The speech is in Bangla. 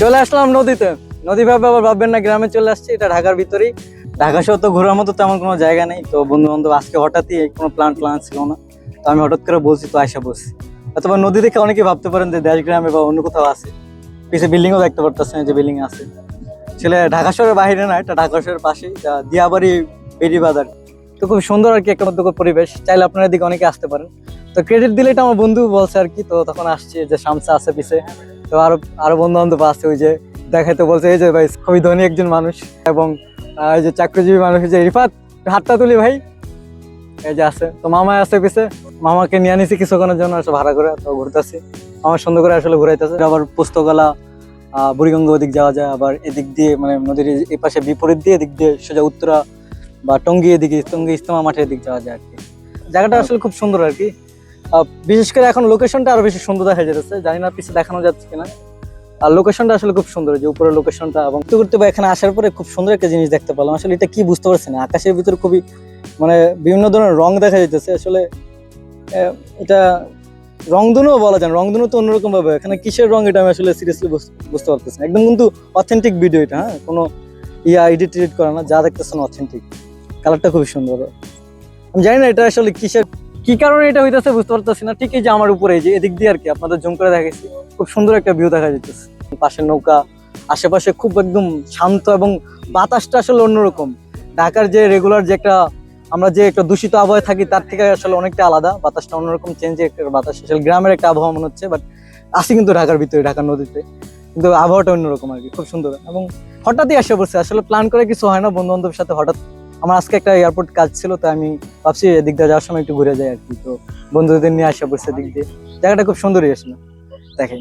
চলে আসলাম নদীতে। নদী ভাবে আবার ভাববেন না, গ্রামে চলে আসছি, এটা ঢাকার ভিতরেই। ঢাকা শহর তো ঘোরার মতো তেমন কোনো জায়গা নেই, তো বন্ধু বান্ধব আজকে হঠাৎই কোনো প্ল্যান প্ল্যান ছিল না। তো আমি হঠাৎ করে বলছি, তো আয়সা বলছি অথবা নদী দেখে অনেকে ভাবতে পারেন যে দেশ, গ্রামে বা অন্য কোথাও আছে। পিছে বিল্ডিংও দেখতে পারতেছেন যে বিল্ডিং আছে। ছেলে ঢাকা শহরের বাইরে না, এটা ঢাকা শহরের পাশেই দিয়াবাড়ি বেরি বাজার। তো খুব সুন্দর আর কি একটা মধ্যকর পরিবেশ, চাইলে আপনারা এদিকে অনেকে আসতে পারেন। তো ক্রেডিট দিলে এটা আমার বন্ধু বলছে আর কি, তো তখন আসছে যে শামসা আছে পিছে। তো আরও আরও বন্ধু বান্ধব আছে, ওই যে দেখাইতে বলছে, এই যে ভাই, খুবই ধনী একজন মানুষ এবং এই যে চাকরিজীবী মানুষ যে রিফাত হাতটা তুলি ভাই। এই যে আছে। তো মামা আছে পিছে মামাকে নিয়ে আনিছি কিছুক্ষণের জন্য, আসলে ভাড়া করে, তো ঘুরতেছি। আমার সুন্দর করে আসলে ঘুরাইতেছে। আবার পুস্তকালা বুড়িগঙ্গ ওদিক যাওয়া যায়, আবার এদিক দিয়ে মানে নদীর এই- পাশে বিপরীত দিয়ে, এদিক দিয়ে সোজা উত্তরা বা টঙ্গি এদিকে, টঙ্গি ইস্তমা মাঠের দিক যাওয়া যায় আর কি। জায়গাটা আসলে খুব সুন্দর আর কি। বিশেষ করে এখন লোকেশনটা আরও বেশি সুন্দর দেখা যাচ্ছে জানি না পিছে দেখানো যাচ্ছে কিনা। আর লোকেশনটা আসলে খুব সুন্দর যে উপরের লোকেশনটা এবং বা এখানে আসার পরে খুব সুন্দর একটা জিনিস দেখতে পেলাম। আসলে এটা কি বুঝতে পারছি না। আকাশের ভিতরে খুবই মানে বিভিন্ন ধরনের রং দেখা যাইতেছে। আসলে এটা রংধনুও বলা যায় রংধনু তো অন্যরকম ভাবে। এখানে কিসের রং এটা আমি আসলে সিরিয়াসলি বুঝতে পারতেছি না। একদম কিন্তু অথেন্টিক ভিডিও এটা হ্যাঁ? কোনো ইয়া এডিট টিডিট করা না। যা দেখতেছেন অথেন্টিক কালারটা খুবই সুন্দর। আমি জানি না এটা আসলে কিসের কি কারণে এটা হইতেছে বুঝতে পারতেছি না। ঠিকই যে আমার উপরে যে এদিক দিয়ে আর কি, আপনাদের জুম করে দেখাইছি। খুব সুন্দর একটা ভিউ দেখা যাচ্ছে পাশে নৌকা, আশেপাশে খুব একদম শান্ত এবং বাতাসটা আসলে অন্যরকম। ঢাকার যে রেগুলার যে একটা, আমরা যে একটা দূষিত আবহাওয়া থাকি, তার থেকে আসলে অনেকটা আলাদা। বাতাসটা অন্যরকম চেঞ্জ একটা বাতাস। আসলে গ্রামের একটা আবহাওয়া মনে হচ্ছে বাট আসি কিন্তু ঢাকার ভিতরে, ঢাকার নদীতে। কিন্তু আবহাওয়াটা অন্যরকম আর কি, খুব সুন্দর। এবং হঠাৎই আসে পড়ছে। আসলে প্ল্যান করে কিছু হয় না বন্ধু বান্ধবের সাথে হঠাৎ আমার আজকে একটা এয়ারপোর্ট কাজ ছিল, তো আমি ভাবছি এদিক দিয়ে যাওয়ার সময় একটু ঘুরে যাই আর কি। তো বন্ধুদের নিয়ে আসা পড়ছে দিক দিয়ে। জায়গাটা খুব সুন্দরই আসলো। দেখেন।